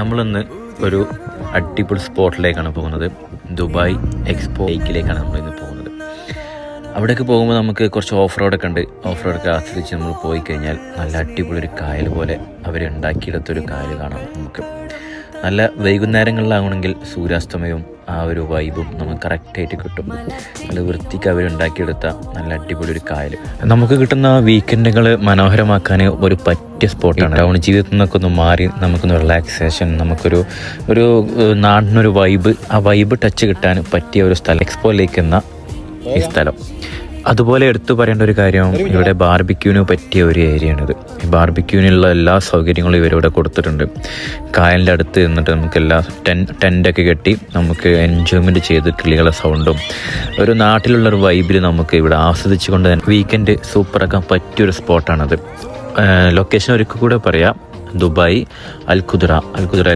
നമ്മളിന്ന് ഒരു അടിപൊളി സ്പോട്ടിലേക്കാണ് പോകുന്നത്. ദുബായ് എക്സ്പോ ലേക്കിലേക്കാണ് നമ്മൾ ഇന്ന് പോകുന്നത്. അവിടേക്ക് പോകുമ്പോൾ നമുക്ക് കുറച്ച് ഓഫ് റോഡൊക്കെ ഉണ്ട്. ഓഫ് റോഡൊക്കെ ആസ്വദിച്ച് നമ്മൾ പോയി കഴിഞ്ഞാൽ നല്ല അടിപൊളി ഒരു കായൽ പോലെ അവർ ഉണ്ടാക്കിയെടുത്തൊരു കായൽ കാണാം നമുക്ക്. നല്ല വൈകുന്നേരങ്ങളിലാവണമെങ്കിൽ സൂര്യാസ്തമയവും ആ ഒരു വൈബും നമുക്ക് കറക്റ്റായിട്ട് കിട്ടും. നല്ല വൃത്തിക്ക് അവരുണ്ടാക്കിയെടുത്ത നല്ല അടിപൊളി ഒരു കായൽ നമുക്ക് കിട്ടുന്ന വീക്കെൻഡുകൾ മനോഹരമാക്കാൻ ഒരു പറ്റിയ സ്പോട്ടാണ് ടൗൺ ജീവിതത്തിൽ നിന്നൊക്കെ ഒന്ന് മാറി നമുക്കൊന്ന് റിലാക്സേഷൻ നമുക്കൊരു ഒരു നാടിനൊരു വൈബ് ആ വൈബ് ടച്ച് കിട്ടാൻ പറ്റിയ ഒരു സ്ഥലം. എക്സ്പോയിലേക്ക് എന്ന ഈ സ്ഥലം. അതുപോലെ എടുത്തു പറയേണ്ട ഒരു കാര്യം ഇവിടെ ബാർബിക്യൂവിന് പറ്റിയ ഒരു ഏരിയയാണിത്. ഈ ബാർബിക്യൂവിനുള്ള എല്ലാ സൗകര്യങ്ങളും ഇവരിവിടെ കൊടുത്തിട്ടുണ്ട്. കായലിന്റെ അടുത്ത് നിന്നിട്ട് നമുക്ക് എല്ലാ ടെൻ ടെന്റൊക്കെ കെട്ടി നമുക്ക് എൻജോയ്മെന്റ് ചെയ്ത് കിളികളെ സൗണ്ടും ഒരു നാട്ടിലുള്ള ഒരു വൈബിൽ നമുക്ക് ഇവിടെ ആസ്വദിച്ചുകൊണ്ട് തന്നെ വീക്കെൻഡ് സൂപ്പറാക്കാൻ പറ്റിയൊരു സ്പോട്ടാണത് ലൊക്കേഷൻ ഒരിക്കൽ കൂടെ പറയാം. ദുബായ് അൽ അൽഖുദ്ര അൽ ഖുദ്ര